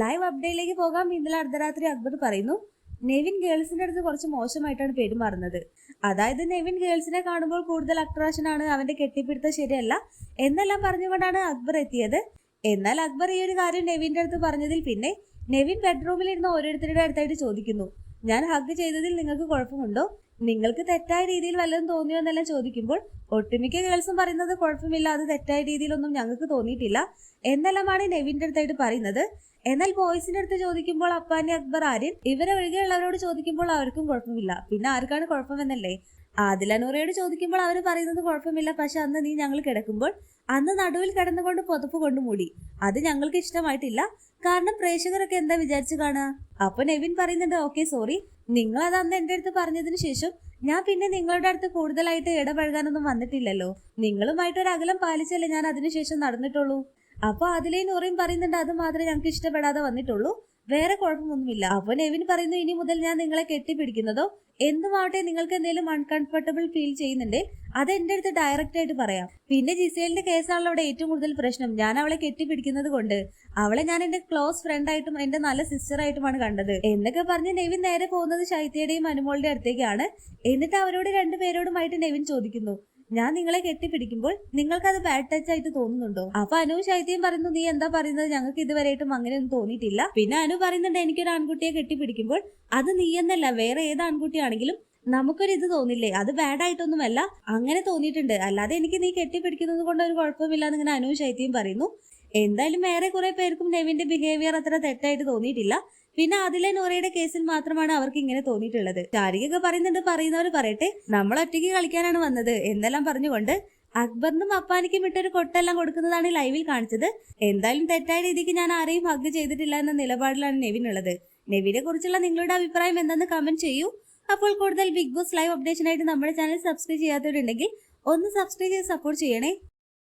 Live അപ്ഡേറ്റിലേക്ക് പോകാം. ഇന്നലെ അർദ്ധരാത്രി അക്ബർ പറയുന്നു നെവിൻ ഗേൾസിന്റെ അടുത്ത് കുറച്ച് മോശമായിട്ടാണ് പെരുമാറുന്നത് അതായത് നെവിൻ ഗേൾസിനെ കാണുമ്പോൾ കൂടുതൽ അട്രാക്ഷൻ ആണ് അവന്റെ കെട്ടിപ്പിടുത്തം ശരിയല്ല എന്നെല്ലാം പറഞ്ഞുകൊണ്ടാണ് അക്ബർ എത്തിയത്. എന്നാൽ അക്ബർ ഈ ഒരു കാര്യം നെവിന്റെ അടുത്ത് പറഞ്ഞതിൽ പിന്നെ നെവിൻ ബെഡ്റൂമിൽ ഇരുന്ന് ഓരോരുത്തരുടെ അടുത്തായിട്ട് ചോദിക്കുന്നു. ഞാൻ ഹഗ് ചെയ്തതിൽ നിങ്ങൾക്ക് കുഴപ്പമുണ്ടോ? നിങ്ങൾക്ക് തെറ്റായ രീതിയിൽ വല്ലതും തോന്നിയോ എന്നെല്ലാം ചോദിക്കുമ്പോൾ ഒട്ടുമിക്ക ഗേൾസും പറയുന്നത് കുഴപ്പമില്ല അത് തെറ്റായ രീതിയിലൊന്നും ഞങ്ങൾക്ക് തോന്നിയിട്ടില്ല. എന്നെല്ലാമാണ് നെവിന്റെ അടുത്തായിട്ട് പറയുന്നത്. എന്നാൽ ബോയ്സിന്റെ അടുത്ത് ചോദിക്കുമ്പോൾ അപ്പാനി അക്ബർ ആര്യൻ ഇവരെ ഒഴികെയുള്ളവരോട് ചോദിക്കുമ്പോൾ അവർക്കും കുഴപ്പമില്ല. പിന്നെ ആർക്കാണ് കുഴപ്പമെന്നല്ലേ? ആദിലനൂറയോട് ചോദിക്കുമ്പോൾ അവർ പറയുന്നത് കുഴപ്പമില്ല. പക്ഷെ അന്ന് നീ ഞങ്ങൾ കിടക്കുമ്പോൾ അന്ന് നടുവിൽ കിടന്നുകൊണ്ട് പുതപ്പ് കൊണ്ട് മൂടി. അത് ഞങ്ങൾക്ക് ഇഷ്ടമായിട്ടില്ല. കാരണം പ്രേക്ഷകരൊക്കെ എന്താ വിചാരിച്ചു കാണുക? അപ്പൊ നെവിൻ പറയുന്നുണ്ട് ഓക്കെ സോറി നിങ്ങൾ അത് അന്ന് എന്റെ അടുത്ത് പറഞ്ഞതിന് ശേഷം ഞാൻ പിന്നെ നിങ്ങളുടെ അടുത്ത് കൂടുതലായിട്ട് ഇടപഴകാനൊന്നും വന്നിട്ടില്ലല്ലോ. നിങ്ങളുമായിട്ട് ഒരു അകലം പാലിച്ചല്ലേ ഞാൻ അതിനുശേഷം നടന്നിട്ടുള്ളൂ? അപ്പൊ അതിലേ നൂറയും പറയുന്നുണ്ട് അത് മാത്രമേ ഞങ്ങൾക്ക് ഇഷ്ടപ്പെടാതെ വന്നിട്ടുള്ളൂ. വേറെ കുഴപ്പമൊന്നുമില്ല. അപ്പൊ നെവിൻ പറയുന്നു ഇനി മുതൽ ഞാൻ നിങ്ങളെ കെട്ടിപ്പിടിക്കുന്നതോ? എന്തുമാവട്ടെ നിങ്ങൾക്ക് എന്തെങ്കിലും അൺകംഫർട്ടബിൾ ഫീൽ ചെയ്യുന്നുണ്ട് അത് എന്റെ അടുത്ത് ഡയറക്റ്റ് ആയിട്ട് പറയാം. പിന്നെ ജിസേലിന്റെ കേസാണല്ലോ അവിടെ ഏറ്റവും കൂടുതൽ പ്രശ്നം. ഞാൻ അവളെ കെട്ടിപ്പിടിക്കുന്നത് കൊണ്ട്. അവളെ ഞാൻ എന്റെ ക്ലോസ് ഫ്രണ്ട് ആയിട്ടും എന്റെ നല്ല സിസ്റ്റർ ആയിട്ടുമാണ് കണ്ടത്. എന്നൊക്കെ പറഞ്ഞ് നെവിൻ നേരെ പോകുന്നത് ശൈത്യയുടെയും അനുമോളുടെ അടുത്തേക്കാണ്. എന്നിട്ട് അവരോട് രണ്ടുപേരോടുമായിട്ട് നെവിൻ ചോദിക്കുന്നു. ഞാൻ നിങ്ങളെ കെട്ടിപ്പിടിക്കുമ്പോൾ നിങ്ങൾക്ക് അത് ബാഡ് ടച്ച് ആയിട്ട് തോന്നുന്നുണ്ടോ? അപ്പൊ അനു ശൈത്യം പറയുന്നു നീ എന്താ പറയുന്നത്? ഞങ്ങൾക്ക് ഇതുവരെയായിട്ടും അങ്ങനെയൊന്നും തോന്നിയിട്ടില്ല. പിന്നെ അനു പറയുന്നുണ്ട് എനിക്കൊരു ആൺകുട്ടിയെ കെട്ടിപ്പിടിക്കുമ്പോൾ അത് നീ എന്നല്ല വേറെ ഏത് ആൺകുട്ടിയാണെങ്കിലും നമുക്കൊരു ഇത് തോന്നില്ലേ? അത് ബാഡ് ആയിട്ടൊന്നുമല്ല അങ്ങനെ തോന്നിയിട്ടുണ്ട്. അല്ലാതെ എനിക്ക് നീ കെട്ടിപ്പിടിക്കുന്നത് കൊണ്ട് ഒരു കുഴപ്പമില്ല എന്നിങ്ങനെ അനു ശൈത്യം പറയുന്നു. എന്തായാലും വേറെ കുറെ പേർക്കും നെവിന്റെ ബിഹേവിയർ അത്ര തെറ്റായിട്ട് തോന്നിയിട്ടില്ല. പിന്നെ അതിലെ നോറയുടെ കേസിൽ മാത്രമാണ് അവർക്ക് ഇങ്ങനെ തോന്നിയിട്ടുള്ളത്. ചാരികൊക്കെ പറയുന്നുണ്ട് പറയുന്നവർ പറയട്ടെ. നമ്മൾ ഒറ്റയ്ക്ക് കളിക്കാനാണ് വന്നത്. എന്നെല്ലാം പറഞ്ഞുകൊണ്ട് അക്ബറിനും അപ്പാനിക്കും ഇട്ടൊരു കൊട്ടെല്ലാം കൊടുക്കുന്നതാണ് ലൈവിൽ കാണിച്ചത്. എന്തായാലും തെറ്റായ രീതിക്ക് ഞാൻ ആരെയും ഹഗ് ചെയ്തിട്ടില്ല എന്ന നിലപാടിലാണ് നെവിൻ ഉള്ളത്. നെവിനെ കുറിച്ചുള്ള നിങ്ങളുടെ അഭിപ്രായം എന്തെന്ന് കമന്റ് ചെയ്യൂ. അപ്പോൾ കൂടുതൽ ബിഗ് ബോസ് ലൈവ് അപ്ഡേഷനായിട്ട് നമ്മുടെ ചാനൽ സബ്സ്ക്രൈബ് ചെയ്യാത്തവരുണ്ടെങ്കിൽ ഒന്ന് സബ്സ്ക്രൈബ് ചെയ്ത് സപ്പോർട്ട് ചെയ്യണേ.